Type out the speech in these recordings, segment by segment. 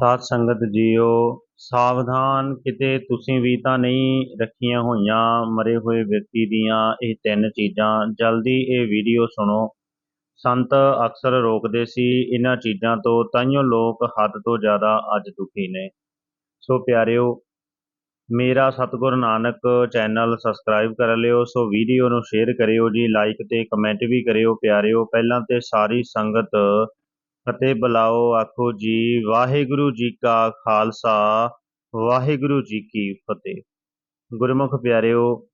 ਸਾਧ ਸੰਗਤ ਜੀਓ, ਸਾਵਧਾਨ ਕਿਤੇ ਤੁਸੀਂ ਵੀ ਤਾਂ ਨਹੀਂ ਰੱਖੀਆਂ ਹੋਈਆਂ, ਮਰੇ ਹੋਏ ਵਿਅਕਤੀ ਦੀਆਂ ਇਹ ਤਿੰਨ ਚੀਜ਼ਾਂ। ਜਲਦੀ ਇਹ ਵੀਡੀਓ ਸੁਣੋ। ਸੰਤ ਅਕਸਰ ਰੋਕਦੇ ਸੀ, ਇਹਨਾਂ ਚੀਜ਼ਾਂ ਤੋਂ ਤਾਈਓ ਲੋਕ ਹੱਦ ਤੋਂ ਜ਼ਿਆਦਾ ਅੱਜ ਦੁਖੀ ਨੇ। ਸੋ ਪਿਆਰਿਓ, ਮੇਰਾ ਸਤਿਗੁਰ ਨਾਨਕ ਚੈਨਲ ਸਬਸਕ੍ਰਾਈਬ ਕਰ ਲਿਓ, ਸੋ ਵੀਡੀਓ ਨੂੰ ਸ਼ੇਅਰ ਕਰਿਓ ਜੀ, ਲਾਈਕ ਤੇ ਕਮੈਂਟ ਵੀ ਕਰਿਓ ਪਿਆਰਿਓ। ਪਹਿਲਾਂ ਤੇ ਸਾਰੀ ਸੰਗਤ ਅਤੇ ਬੁਲਾਓ, ਆਖੋ ਜੀ, ਵਾਹਿਗੁਰੂ ਜੀ ਕਾ ਖਾਲਸਾ, ਵਾਹਿਗੁਰੂ ਜੀ ਕੀ ਫਤਿਹ। ਗੁਰਮੁਖ ਪਿਆਰਿਓ,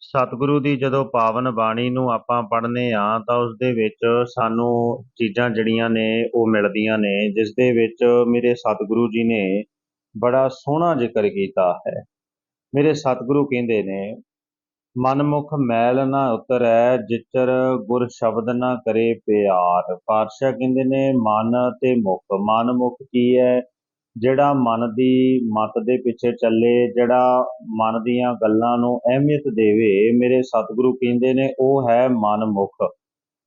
ਸਤਿਗੁਰੂ ਦੀ ਜਦੋਂ ਪਾਵਨ ਬਾਣੀ ਨੂੰ ਆਪਾਂ ਪੜ੍ਹਨੇ ਆ, ਤਾਂ ਉਸ ਦੇ ਵਿੱਚ ਸਾਨੂੰ ਚੀਜ਼ਾਂ ਜਿਹੜੀਆਂ ਨੇ, ਉਹ ਮਿਲਦੀਆਂ ਨੇ ਜਿਸ ਦੇ ਵਿੱਚ ਮੇਰੇ ਸਤਿਗੁਰੂ ਜੀ ਨੇ ਬੜਾ ਸੋਹਣਾ ਜ਼ਿਕਰ ਕੀਤਾ ਹੈ। ਮੇਰੇ ਸਤਿਗੁਰੂ ਕਹਿੰਦੇ ਨੇ ਮਨਮੁਖ ਮੈਲ ਨਾ ਉਤਰੈ, ਜਿਚਰ ਗੁਰ ਸ਼ਬਦ ਨਾ ਕਰੇ ਪਿਆਰ। ਪਾਤਸ਼ਾਹ ਕਹਿੰਦੇ ਨੇ, ਮਨ ਤੇ ਮੁਖ ਮਨ ਮੁਖ ਕੀ ਹੈ ਜਿਹੜਾ ਮਨ ਦੀ ਮਤ ਦੇ ਪਿੱਛੇ ਚੱਲੇ, ਜਿਹੜਾ ਮਨ ਦੀਆਂ ਗੱਲਾਂ ਨੂੰ ਅਹਿਮੀਅਤ ਦੇਵੇ, ਮੇਰੇ ਸਤਿਗੁਰੂ ਕਹਿੰਦੇ ਨੇ, ਉਹ ਹੈ ਮਨ ਮੁਖ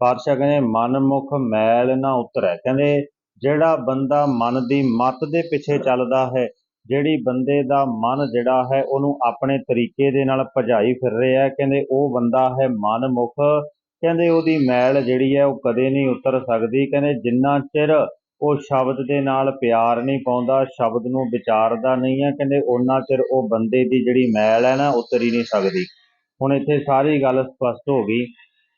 ਪਾਤਸ਼ਾਹ ਕਹਿੰਦੇ ਮਨ ਮੁਖ ਮੈਲ ਨਾ ਉਤਰੈ। ਕਹਿੰਦੇ, ਜਿਹੜਾ ਬੰਦਾ ਮਨ ਦੀ ਮਤ ਦੇ ਪਿੱਛੇ ਚੱਲਦਾ ਹੈ ਜਿਹੜੀ ਬੰਦੇ ਦਾ ਮਨ ਜਿਹੜਾ ਹੈ, ਉਹਨੂੰ ਆਪਣੇ ਤਰੀਕੇ ਦੇ ਨਾਲ ਭਜਾਈ ਫਿਰ ਰਿਹਾ ਕਹਿੰਦੇ ਉਹ ਬੰਦਾ ਹੈ ਮਨਮੁਖ। ਕਹਿੰਦੇ ਉਹਦੀ ਮੈਲ ਜਿਹੜੀ ਹੈ, ਉਹ ਕਦੇ ਨਹੀਂ ਉਤਰ ਸਕਦੀ। ਕਹਿੰਦੇ ਜਿੰਨਾ ਚਿਰ ਉਹ ਸ਼ਬਦ ਦੇ ਨਾਲ ਪਿਆਰ ਨਹੀਂ ਪਾਉਂਦਾ, ਸ਼ਬਦ ਨੂੰ ਵਿਚਾਰਦਾ ਨਹੀਂ ਹੈ, ਕਹਿੰਦੇ ਉਹਨਾਂ ਚਿਰ ਉਹ ਬੰਦੇ ਦੀ ਜਿਹੜੀ ਮੈਲ ਹੈ ਨਾ ਉਤਰ ਹੀ ਨਹੀਂ ਸਕਦੀ। ਹੁਣ ਇੱਥੇ ਸਾਰੀ ਗੱਲ ਸਪਸ਼ਟ ਹੋ ਗਈ।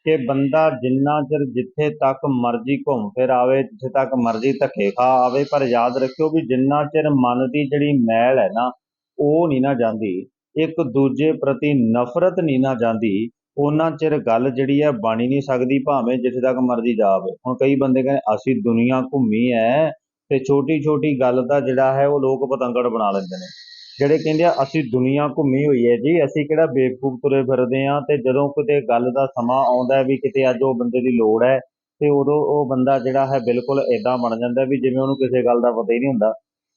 ਕਿ ਬੰਦਾ ਜਿੰਨਾ ਚਿਰ ਜਿੱਥੇ ਤੱਕ ਮਰਜ਼ੀ ਘੁੰਮ ਫਿਰ ਆਵੇ, ਜਿੱਥੇ ਤੱਕ ਮਰਜ਼ੀ ਧੱਕੇ ਖਾ ਆਵੇ, ਪਰ ਯਾਦ ਰੱਖਿਓ ਵੀ ਜਿੰਨਾ ਚਿਰ ਮਨ ਦੀ ਜਿਹੜੀ ਮੈਲ ਹੈ ਨਾ, ਉਹ ਨਹੀਂ ਨਾ ਜਾਂਦੀ, ਇੱਕ ਦੂਜੇ ਪ੍ਰਤੀ ਨਫ਼ਰਤ ਨਹੀਂ ਨਾ ਜਾਂਦੀ, ਉਹਨਾਂ ਚਿਰ ਗੱਲ ਜਿਹੜੀ ਹੈ ਬਣ ਨਹੀਂ ਸਕਦੀ, ਭਾਵੇਂ ਜਿੱਥੇ ਤੱਕ ਮਰਜ਼ੀ ਜਾਵੇ। ਹੁਣ ਕਈ ਬੰਦੇ ਕਹਿੰਦੇ, ਅਸੀਂ ਦੁਨੀਆ ਘੁੰਮੀ ਹੈ, ਤੇ ਛੋਟੀ ਛੋਟੀ ਗੱਲ ਦਾ ਜਿਹੜਾ ਹੈ, ਉਹ ਲੋਕ ਪਤੰਗੜ ਬਣਾ ਲੈਂਦੇ ਨੇ। ਜਿਹੜੇ ਕਹਿੰਦੇ ਆ, ਅਸੀਂ ਦੁਨੀਆ ਘੁੰਮੀ ਹੋਈ ਹੈ ਜੀ, ਅਸੀਂ ਕਿਹੜਾ ਬੇਵਕੂਫ ਤੁਰੇ ਫਿਰਦੇ ਆ ਤੇ ਜਦੋਂ ਕਿਤੇ ਗੱਲ ਦਾ ਸਮਾਂ ਆਉਂਦਾ ਵੀ ਕਿਤੇ ਅੱਜ ਉਹ ਬੰਦੇ ਦੀ ਲੋੜ ਹੈ ਤੇ ਉਦੋਂ ਉਹ ਬੰਦਾ ਜਿਹੜਾ ਹੈ ਬਿਲਕੁਲ ਇਦਾਂ ਬਣ ਜਾਂਦਾ ਵੀ ਜਿਵੇਂ ਉਹਨੂੰ ਕਿਸੇ ਗੱਲ ਦਾ ਪਤਾ ਹੀ ਨਹੀਂ ਹੁੰਦਾ।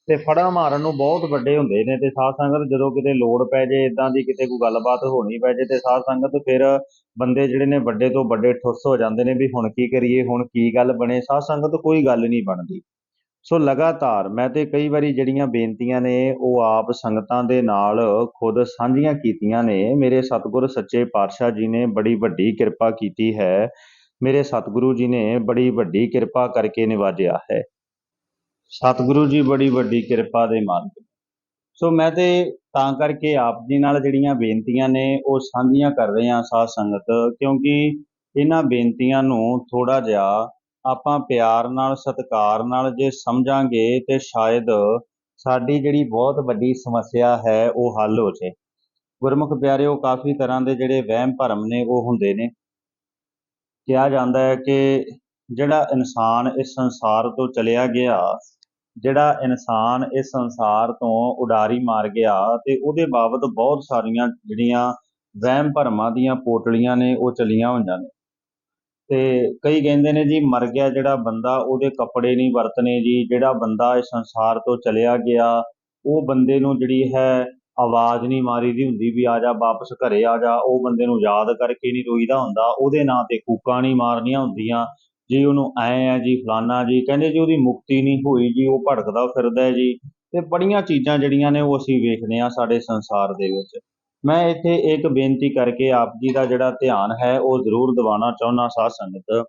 ਤੇ ਫੜਾ ਮਾਰਨ ਨੂੰ ਬਹੁਤ ਵੱਡੇ ਹੁੰਦੇ ਨੇ ਤੇ ਸਾਧ ਸੰਗਤ ਜਦੋਂ ਕਿਤੇ ਲੋੜ ਪੈ ਜੇ ਇਦਾਂ ਦੀ ਕਿਤੇ ਕੋਈ ਗੱਲਬਾਤ ਹੋਣੀ ਪੈ ਜੇ ਤੇ ਸਾਧ ਸੰਗਤ ਫਿਰ ਬੰਦੇ ਜਿਹੜੇ ਨੇ ਵੱਡੇ ਤੋਂ ਵੱਡੇ ਠੁੱਸ ਹੋ ਜਾਂਦੇ ਨੇ ਵੀ ਹੁਣ ਕੀ ਕਰੀਏ, ਹੁਣ ਕੀ ਗੱਲ ਬਣੇ, ਸਾਧ ਸੰਗਤ ਕੋਈ ਗੱਲ ਨਹੀਂ ਬਣਦੀ। ਸੋ ਲਗਾਤਾਰ ਮੈਂ ਤੇ ਕਈ ਵਾਰੀ ਜਿਹੜੀਆਂ ਬੇਨਤੀਆਂ ਨੇ, ਉਹ ਆਪ ਸੰਗਤਾਂ ਦੇ ਨਾਲ ਖੁਦ ਸਾਂਝੀਆਂ ਕੀਤੀਆਂ ਨੇ। ਮੇਰੇ ਸਤਿਗੁਰ ਸੱਚੇ ਪਾਤਸ਼ਾਹ ਜੀ ਨੇ ਬੜੀ ਵੱਡੀ ਕਿਰਪਾ ਕੀਤੀ ਹੈ। ਮੇਰੇ ਸਤਿਗੁਰੂ ਜੀ ਨੇ ਬੜੀ ਵੱਡੀ ਕਿਰਪਾ ਕਰਕੇ ਨਿਵਾਜਿਆ ਹੈ। ਸਤਿਗੁਰੂ ਜੀ ਬੜੀ ਵੱਡੀ ਕਿਰਪਾ ਦੇ ਮਾਲਕ ਸੋ ਮੈਂ ਤੇ ਤਾਂ ਕਰਕੇ ਆਪ ਜੀ ਨਾਲ ਜਿਹੜੀਆਂ ਬੇਨਤੀਆਂ ਨੇ, ਉਹ ਸਾਂਝੀਆਂ ਕਰ ਰਹੇ ਹਾਂ ਸਾਧ ਸੰਗਤ, ਕਿਉਂਕਿ ਇਹਨਾਂ ਬੇਨਤੀਆਂ ਨੂੰ ਥੋੜਾ ਜਿਹਾ ਆਪਾਂ ਪਿਆਰ ਨਾਲ, ਸਤਿਕਾਰ ਨਾਲ ਜੇ ਸਮਝਾਂਗੇ ਤੇ ਸ਼ਾਇਦ ਸਾਡੀ ਜਿਹੜੀ ਬਹੁਤ ਵੱਡੀ ਸਮੱਸਿਆ ਹੈ ਉਹ ਹੱਲ ਹੋ ਜੇ। ਗੁਰਮੁਖ ਪਿਆਰਿਓ, ਕਾਫੀ ਤਰ੍ਹਾਂ ਦੇ ਜਿਹੜੇ ਵਹਿਮ ਭਰਮ ਨੇ ਉਹ ਹੁੰਦੇ ਨੇ। ਕਿਹਾ ਜਾਂਦਾ ਹੈ ਕਿ ਜਿਹੜਾ ਇਨਸਾਨ ਇਸ ਸੰਸਾਰ ਤੋਂ ਚਲਿਆ ਗਿਆ, ਜਿਹੜਾ ਇਨਸਾਨ ਇਸ ਸੰਸਾਰ ਤੋਂ ਉਡਾਰੀ ਮਾਰ ਗਿਆ ਤੇ ਉਹਦੇ ਬਾਬਤ ਬਹੁਤ ਸਾਰੀਆਂ ਜਿਹੜੀਆਂ ਵਹਿਮ ਭਰਮਾਂ ਦੀਆਂ ਪੋਟਲੀਆਂ ਨੇ ਉਹ ਚਲੀਆਂ ਹੋਈਆਂ ਨੇ। ਤੇ ਕਈ ਕਹਿੰਦੇ ਨੇ ਜੀ ਮਰ ਗਿਆ ਜਿਹੜਾ ਬੰਦਾ, ਉਹਦੇ ਕੱਪੜੇ ਨਹੀਂ ਵਰਤਨੇ ਜੀ, ਜਿਹੜਾ ਬੰਦਾ ਇਸ ਸੰਸਾਰ ਤੋਂ ਚਲਿਆ ਗਿਆ, ਉਹ ਬੰਦੇ ਨੂੰ ਜਿਹੜੀ ਹੈ ਆਵਾਜ਼ ਨਹੀਂ ਮਾਰੀ ਦੀ ਹੁੰਦੀ ਵੀ ਆ ਜਾ, ਵਾਪਸ ਘਰੇ ਆ ਜਾ, ਉਹ ਬੰਦੇ ਨੂੰ ਯਾਦ ਕਰਕੇ ਨਹੀਂ ਰੋਈਦਾ ਹੁੰਦਾ, ਉਹਦੇ ਨਾਂ ਤੇ ਕੂਕਾਂ ਨਹੀਂ ਮਾਰਨੀਆਂ ਹੁੰਦੀਆਂ, ਜੀ ਉਹਨੂੰ ਐ ਆ ਜੀ, ਫਲਾਨਾ ਜੀ, ਕਹਿੰਦੇ ਜੀ ਉਹਦੀ ਮੁਕਤੀ ਨਹੀਂ ਹੋਈ ਜੀ, ਉਹ ਭਟਕਦਾ ਫਿਰਦਾ ਜੀ, ਤੇ ਬੜੀਆਂ ਚੀਜ਼ਾਂ ਜਿਹੜੀਆਂ ਨੇ ਉਹ ਅਸੀਂ ਵੇਖਦੇ ਆ ਸਾਡੇ ਸੰਸਾਰ ਦੇ ਵਿੱਚ। ਮੈਂ ਇੱਥੇ ਇੱਕ ਬੇਨਤੀ ਕਰਕੇ ਆਪ ਜੀ ਦਾ ਜਿਹੜਾ ਧਿਆਨ ਹੈ, ਉਹ ਜ਼ਰੂਰ ਦਿਵਾਉਣਾ ਚਾਹੁੰਦਾ ਸਾਧ ਸੰਗਤ।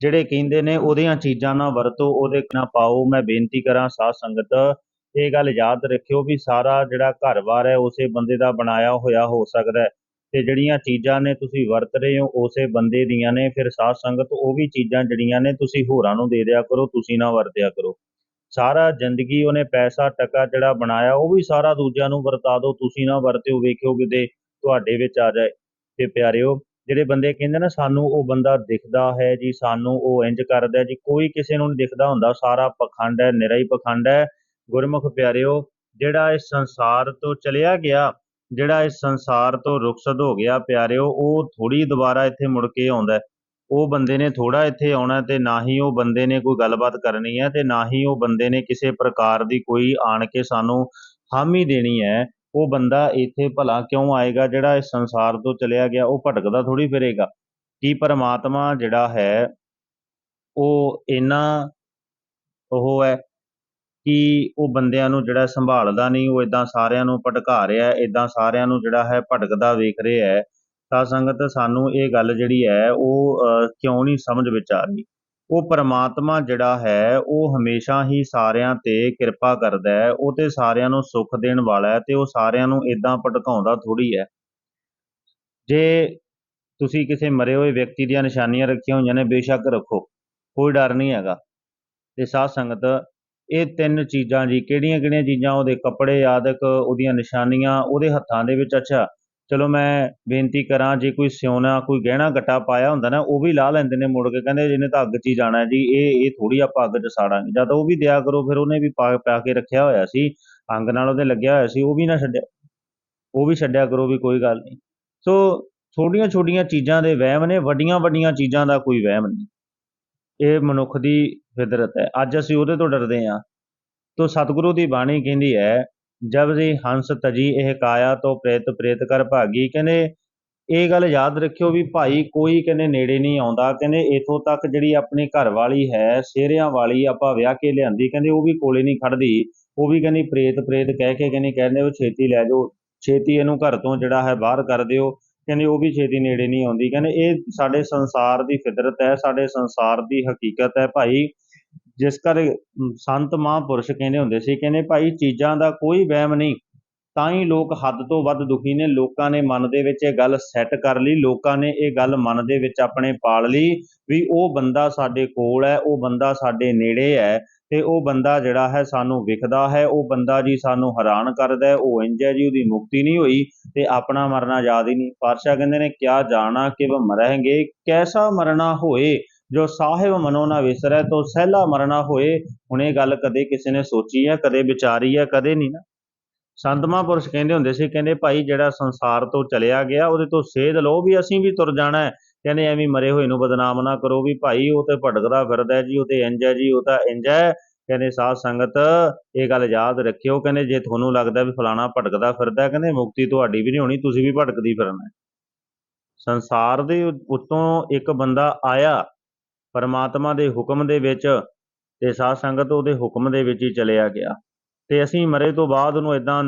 ਜਿਹੜੇ ਕਹਿੰਦੇ ਨੇ ਉਹਦੀਆਂ ਚੀਜ਼ਾਂ ਨਾ ਵਰਤੋ, ਉਹਦੇ ਨਾ ਪਾਓ। ਮੈਂ ਬੇਨਤੀ ਕਰਾਂ ਸਾਧ ਸੰਗਤ, ਇਹ ਗੱਲ ਯਾਦ ਰੱਖਿਓ ਵੀ ਸਾਰਾ ਜਿਹੜਾ ਘਰ-ਬਾਰ ਹੈ, ਉਸੇ ਬੰਦੇ ਦਾ ਬਣਾਇਆ ਹੋਇਆ ਹੋ ਸਕਦਾ ਹੈ। ਤੇ ਜਿਹੜੀਆਂ ਚੀਜ਼ਾਂ ਨੇ ਤੁਸੀਂ ਵਰਤ ਰਹੇ ਹੋ, ਉਸੇ ਬੰਦੇ ਦੀਆਂ ਨੇ। ਫਿਰ ਸਾਧ ਸੰਗਤ ਉਹ ਵੀ ਚੀਜ਼ਾਂ ਜਿਹੜੀਆਂ ਨੇ ਤੁਸੀਂ ਹੋਰਾਂ ਨੂੰ ਦੇ ਦਿਆ ਕਰੋ, ਤੁਸੀਂ ਨਾ ਵਰਤਿਆ ਕਰੋ। ਸਾਰਾ ਜ਼ਿੰਦਗੀ ਉਹਨੇ ਪੈਸਾ, ਟਕਾ ਜਿਹੜਾ ਬਣਾਇਆ, ਉਹ ਵੀ ਸਾਰਾ ਦੂਜਿਆਂ ਨੂੰ ਵਰਤਾ ਦਿਓ, ਤੁਸੀਂ ਨਾ ਵਰਤਿਓ ਵੇਖਿਓ ਕਿਤੇ ਤੁਹਾਡੇ ਵਿੱਚ ਆ ਜਾਏ। ਤੇ ਪਿਆਰਿਓ, ਜਿਹੜੇ ਬੰਦੇ ਕਹਿੰਦੇ ਨਾ, ਸਾਨੂੰ ਉਹ ਬੰਦਾ ਦਿਖਦਾ ਹੈ ਜੀ, ਸਾਨੂੰ ਉਹ ਇੰਜ ਕਰਦਾ ਜੀ, ਕੋਈ ਕਿਸੇ ਨੂੰ ਨਹੀਂ ਦਿਖਦਾ ਹੁੰਦਾ, ਸਾਰਾ ਪਖੰਡ ਹੈ, ਨਿਰਾ ਹੀ ਪਖੰਡ ਹੈ। ਗੁਰਮੁਖ ਪਿਆਰਿਓ, ਜਿਹੜਾ ਇਸ ਸੰਸਾਰ ਤੋਂ ਚਲਿਆ ਗਿਆ, ਜਿਹੜਾ ਇਸ ਸੰਸਾਰ ਤੋਂ ਰੁਖਸਤ ਹੋ ਗਿਆ ਪਿਆਰਿਓ, ਉਹ ਥੋੜੀ ਦੁਬਾਰਾ ਇੱਥੇ ਮੁੜ ਕੇ ਆਉਂਦਾ ਉਹ ਬੰਦੇ ਨੇ ਥੋੜਾ ਇੱਥੇ ਆਉਣਾ ਤੇ ਨਾ ਹੀ ਉਹ ਬੰਦੇ ਨੇ ਕੋਈ ਗੱਲਬਾਤ ਕਰਨੀ ਹੈ ਤੇ ਨਾ ਹੀ ਉਹ ਬੰਦੇ ਨੇ ਕਿਸੇ ਪ੍ਰਕਾਰ ਦੀ ਕੋਈ ਆਣ ਕੇ ਸਾਨੂੰ ਹਾਮੀ ਦੇਣੀ ਹੈ। ਉਹ ਬੰਦਾ ਇੱਥੇ ਭਲਾ ਕਿਉਂ ਆਏਗਾ? ਜਿਹੜਾ ਇਸ ਸੰਸਾਰ ਤੋਂ ਚਲਿਆ ਗਿਆ, ਉਹ ਭਟਕਦਾ ਥੋੜੀ ਫਿਰੇਗਾ। ਕੀ ਪਰਮਾਤਮਾ ਜਿਹੜਾ ਹੈ, ਉਹ ਇਨਾ ਉਹ ਹੈ ਕਿ ਉਹ ਬੰਦਿਆਂ ਨੂੰ ਜਿਹੜਾ ਸੰਭਾਲਦਾ ਨਹੀਂ, ਉਹ ਇਦਾਂ ਸਾਰਿਆਂ ਨੂੰ ਭਟਕਾ ਰਿਹਾ ਹੈ ਇਦਾਂ ਸਾਰਿਆਂ ਨੂੰ ਜਿਹੜਾ ਹੈ ਭਟਕਦਾ ਵੇਖ ਰਿਹਾ ਹੈ। ਤਾਂ ਸੰਗਤ ਸਾਨੂੰ ਇਹ ਗੱਲ ਜਿਹੜੀ ਹੈ ਉਹ ਕਿਉਂ ਨਹੀਂ ਸਮਝ ਵਿੱਚ ਆ ਰਹੀ? ਉਹ ਪਰਮਾਤਮਾ ਜਿਹੜਾ ਹੈ, ਉਹ ਹਮੇਸ਼ਾ ਹੀ ਸਾਰਿਆਂ ਤੇ ਕਿਰਪਾ ਕਰਦਾ ਹੈ, ਉਹ ਤੇ ਸਾਰਿਆਂ ਨੂੰ ਸੁੱਖ ਦੇਣ ਵਾਲਾ ਹੈ ਤੇ ਉਹ ਸਾਰਿਆਂ ਨੂੰ ਇਦਾਂ ਭਟਕਾਉਂਦਾ ਥੋੜੀ ਹੈ। ਜੇ ਤੁਸੀਂ ਕਿਸੇ ਮਰੇ ਹੋਏ ਵਿਅਕਤੀ ਦੀਆਂ ਨਿਸ਼ਾਨੀਆਂ ਰੱਖੀਆਂ ਹੋਈਆਂ ਨੇ, ਬੇਸ਼ੱਕ ਰੱਖੋ, ਕੋਈ ਡਰ ਨਹੀਂ ਹੈਗਾ। ਤੇ ਸਾਧ ਸੰਗਤ, ਇਹ ਤਿੰਨ ਚੀਜ਼ਾਂ ਜੀ ਕਿਹੜੀਆਂ ਕਿਹੜੀਆਂ ਚੀਜ਼ਾਂ? ਉਹਦੇ ਕੱਪੜੇ ਆਦਿਕ, ਉਹਦੀਆਂ ਨਿਸ਼ਾਨੀਆਂ, ਉਹਦੇ ਹੱਥਾਂ ਦੇ ਵਿੱਚ, ਅੱਛਾ ਚਲੋ ਮੈਂ ਬੇਨਤੀ ਕਰਾਂ, ਜੇ ਕੋਈ ਸਿਉਣਾ, ਕੋਈ ਗਹਿਣਾ ਗੱਟਾ ਪਾਇਆ ਹੁੰਦਾ ਨਾ, ਉਹ ਵੀ ਲਾ ਲੈਂਦੇ ਨੇ ਮੁੜ ਕੇ, ਕਹਿੰਦੇ ਜਿਹਨੇ ਤਾਂ ਅੱਗ 'ਚ ਹੀ ਜਾਣਾ ਜੀ, ਇਹ ਇਹ ਥੋੜੀ ਆਪਾਂ ਅੱਗ 'ਚ ਸਾੜਾਂਗੇ। ਜਦ ਉਹ ਵੀ ਦਿਆ ਕਰੋ, ਫਿਰ ਉਹਨੇ ਵੀ ਪਾ ਪਾ ਕੇ ਰੱਖਿਆ ਹੋਇਆ ਸੀ, ਅੰਗ ਨਾਲ ਉਹਦੇ ਲੱਗਿਆ ਹੋਇਆ ਸੀ, ਉਹ ਵੀ ਨਾ ਛੱਡਿਆ, ਉਹ ਵੀ ਛੱਡਿਆ ਕਰੋ ਵੀ ਕੋਈ ਗੱਲ ਨਹੀਂ। ਸੋ ਛੋਟੀਆਂ ਛੋਟੀਆਂ ਚੀਜ਼ਾਂ ਦੇ ਵਹਿਮ ਨੇ, ਵੱਡੀਆਂ ਵੱਡੀਆਂ ਚੀਜ਼ਾਂ ਦਾ ਕੋਈ ਵਹਿਮ ਨਹੀਂ। ਇਹ ਮਨੁੱਖ ਦੀ ਫਿਤਰਤ ਹੈ। ਅੱਜ ਅਸੀਂ ਉਹਦੇ ਤੋਂ ਡਰਦੇ ਹਾਂ। ਤੋ ਸਤਿਗੁਰੂ ਦੀ ਬਾਣੀ ਕਹਿੰਦੀ ਹੈ ਜਬ ਜੀ ਹੰਸ ਤਜੀ ਇਹ ਕਾਇਆ ਤੋਂ ਪ੍ਰੇਤ ਪ੍ਰੇਤ ਕਰ ਭਾਗੀ, ਕਹਿੰਦੇ ਇਹ ਗੱਲ ਯਾਦ ਰੱਖਿਓ ਵੀ ਭਾਈ ਕੋਈ ਕਹਿੰਦੇ ਨੇੜੇ ਨਹੀਂ ਆਉਂਦਾ, ਕਹਿੰਦੇ ਇਥੋਂ ਤੱਕ ਜਿਹੜੀ ਆਪਣੀ ਘਰ ਵਾਲੀ ਹੈ ਸਿਹਰਿਆਂ ਵਾਲੀ ਆਪਾਂ ਵਿਆਹ ਕੇ ਲਿਆਂਦੀ, ਕਹਿੰਦੇ ਉਹ ਵੀ ਕੋਲੇ ਨਹੀਂ ਖੜਦੀ, ਉਹ ਵੀ ਕਹਿੰਦੀ ਪ੍ਰੇਤ ਪ੍ਰੇਤ ਕਹਿ ਕੇ ਕਹਿੰਦੀ ਕਹਿੰਦੇ ਉਹ ਛੇਤੀ ਲੈ ਜਾਓ, ਛੇਤੀ ਇਹਨੂੰ ਘਰ ਤੋਂ ਜਿਹੜਾ ਹੈ ਬਾਹਰ ਕਰ ਦਿਓ, ਕਹਿੰਦੇ ਉਹ ਵੀ ਛੇਤੀ ਨੇੜੇ ਨਹੀਂ ਆਉਂਦੀ, ਕਹਿੰਦੇ ਇਹ ਸਾਡੇ ਸੰਸਾਰ ਦੀ ਫਿਤਰਤ ਹੈ, ਸਾਡੇ ਸੰਸਾਰ ਦੀ ਹਕੀਕਤ ਹੈ ਭਾਈ ਜਿਸ ਕਰ ਸੰਤ ਮਹਾਂਪੁਰਸ਼ ਕਹਿੰਦੇ ਹੁੰਦੇ ਸੀ, ਕਹਿੰਦੇ ਭਾਈ ਚੀਜ਼ਾਂ ਦਾ ਕੋਈ ਵਹਿਮ ਨਹੀਂ, ਤਾਂ ਹੀ ਲੋਕ ਹੱਦ ਤੋਂ ਵੱਧ ਦੁਖੀ ਨੇ, ਲੋਕਾਂ ਨੇ ਮਨ ਦੇ ਵਿੱਚ ਇਹ ਗੱਲ ਸੈੱਟ ਕਰ ਲਈ, ਲੋਕਾਂ ਨੇ ਇਹ ਗੱਲ ਮਨ ਦੇ ਵਿੱਚ ਆਪਣੇ ਪਾਲ ਲਈ ਵੀ ਉਹ ਬੰਦਾ ਸਾਡੇ ਕੋਲ ਹੈ, ਉਹ ਬੰਦਾ ਸਾਡੇ ਨੇੜੇ ਹੈ ਤੇ ਉਹ ਬੰਦਾ ਜਿਹੜਾ ਹੈ ਸਾਨੂੰ ਵਿਖਦਾ ਹੈ, ਉਹ ਬੰਦਾ ਜੀ ਸਾਨੂੰ ਹੈਰਾਨ ਕਰਦਾ ਹੈ, ਉਹ ਇੰਜ ਹੈ ਜੀ, ਉਹਦੀ ਮੁਕਤੀ ਨਹੀਂ ਹੋਈ ਤੇ ਆਪਣਾ ਮਰਨਾ ਯਾਦ ਹੀ ਨਹੀਂ। ਪਾਤਸ਼ਾਹ ਕਹਿੰਦੇ ਨੇ, ਕਿਆ ਜਾਣਾ ਕਿ ਵ ਮਰਾਂਗੇ ਕੈਸਾ ਮਰਨਾ ਹੋਏ ਜੋ ਸਾਹਿਬ ਮਨੋ ਨਾ ਵਿਸਰੈ, ਤੋ ਸਹਿਲਾ ਮਰਨਾ ਹੋਏ, ਹੁਣ ਇਹ ਗੱਲ ਕਦੇ ਕਿਸੇ ਨੇ ਸੋਚੀ ਹੈ ਕਦੇ ਵਿਚਾਰੀ ਹੈ ਕਦੇ ਨਹੀਂ ਨਾ। ਸੰਤ ਪੁਰਸ਼ ਕਹਿੰਦੇ ਹੁੰਦੇ ਸੀ, ਕਹਿੰਦੇ ਭਾਈ ਜਿਹੜਾ ਸੰਸਾਰ ਤੋਂ ਚਲਿਆ ਗਿਆ, ਉਹਦੇ ਤੋਂ ਸੇਧ ਲਓ ਵੀ ਅਸੀਂ ਵੀ ਤੁਰ ਜਾਣਾ ਹੈ। ਕਹਿੰਦੇ ਐਵੇਂ ਮਰੇ ਹੋਏ ਨੂੰ ਬਦਨਾਮ ਨਾ ਕਰੋ ਵੀ ਭਾਈ, ਉਹ ਤੇ ਭਟਕਦਾ ਫਿਰਦਾ ਜੀ, ਉਹ ਤੇ ਇੰਜ ਹੈ ਜੀ, ਉਹ ਤਾਂ ਇੰਜ ਹੈ। ਕਹਿੰਦੇ ਸਾਧ ਸੰਗਤ, ਇਹ ਗੱਲ ਯਾਦ ਰੱਖਿਓ, ਕਹਿੰਦੇ ਜੇ ਤੁਹਾਨੂੰ ਲੱਗਦਾ ਵੀ ਫਲਾਣਾ ਭਟਕਦਾ ਫਿਰਦਾ, ਕਹਿੰਦੇ ਮੁਕਤੀ ਤੁਹਾਡੀ ਵੀ ਨਹੀਂ ਹੋਣੀ, ਤੁਸੀਂ ਵੀ ਭਟਕਦੀ ਫਿਰਨਾ ਸੰਸਾਰ ਦੇ ਉੱਤੋਂ ਇੱਕ ਬੰਦਾ ਆਇਆ ਪਰਮਾਤਮਾ ਦੇ ਹੁਕਮ ਦੇ ਵਿੱਚ ਤੇ ਸਾਧ ਸੰਗਤ ਉਹਦੇ ਹੁਕਮ ਦੇ ਵਿੱਚ ਹੀ ਚਲਿਆ ਗਿਆ। ਤੇ ਅਸੀਂ ਮਰੇ ਤੋਂ ਬਾਅਦ ਉਹਨੂੰ ਇਦਾਂ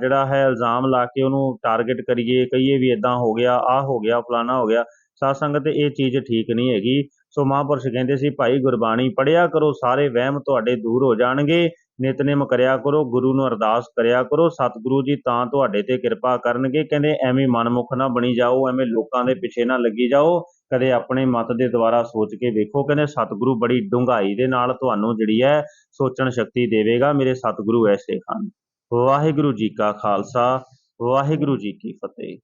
ਜਿਹੜਾ ਹੈ ਇਲਜ਼ਾਮ ਲਾ ਕੇ ਉਹਨੂੰ ਟਾਰਗੇਟ ਕਰੀਏ, ਕਹੀਏ ਵੀ ਇਦਾਂ ਹੋ ਗਿਆ, ਆਹ ਹੋ ਗਿਆ, ਫਲਾਣਾ ਹੋ ਗਿਆ, ਸਾਧ ਸੰਗਤ ਇਹ ਚੀਜ਼ ਠੀਕ ਨਹੀਂ ਹੈਗੀ। ਸੋ ਮਹਾਂਪੁਰਸ਼ ਕਹਿੰਦੇ ਸੀ, ਭਾਈ ਗੁਰਬਾਣੀ ਪੜਿਆ ਕਰੋ, ਸਾਰੇ ਵਹਿਮ ਤੁਹਾਡੇ ਦੂਰ ਹੋ ਜਾਣਗੇ। ਨਿਤਨੇਮ ਕਰਿਆ ਕਰੋ, ਗੁਰੂ ਨੂੰ ਅਰਦਾਸ ਕਰਿਆ ਕਰੋ, ਸਤਿਗੁਰੂ ਜੀ ਤਾਂ ਤੁਹਾਡੇ ਤੇ ਕਿਰਪਾ ਕਰਨਗੇ। ਕਹਿੰਦੇ, ਐਵੇਂ ਮਨਮੁਖ ਨਾ ਬਣੀ ਜਾਓ, ਐਵੇਂ ਲੋਕਾਂ ਦੇ ਪਿੱਛੇ ਨਾ ਲੱਗੀ ਜਾਓ। ਕਦੇ ਆਪਣੇ ਮਤ ਦੇ ਦੁਆਰਾ ਸੋਚ ਕੇ ਵੇਖੋ, ਕਹਿੰਦੇ ਸਤਿਗੁਰੂ ਬੜੀ ਡੂੰਘਾਈ ਦੇ ਨਾਲ ਤੁਹਾਨੂੰ ਜਿਹੜੀ ਹੈ ਸੋਚਣ ਸ਼ਕਤੀ ਦੇਵੇਗਾ। ਮੇਰੇ ਸਤਿਗੁਰੂ ਐਸੇ ਹਨ। ਵਾਹਿਗੁਰੂ ਜੀ ਕਾ ਖਾਲਸਾ, ਵਾਹਿਗੁਰੂ ਜੀ ਕੀ ਫਤਿਹ।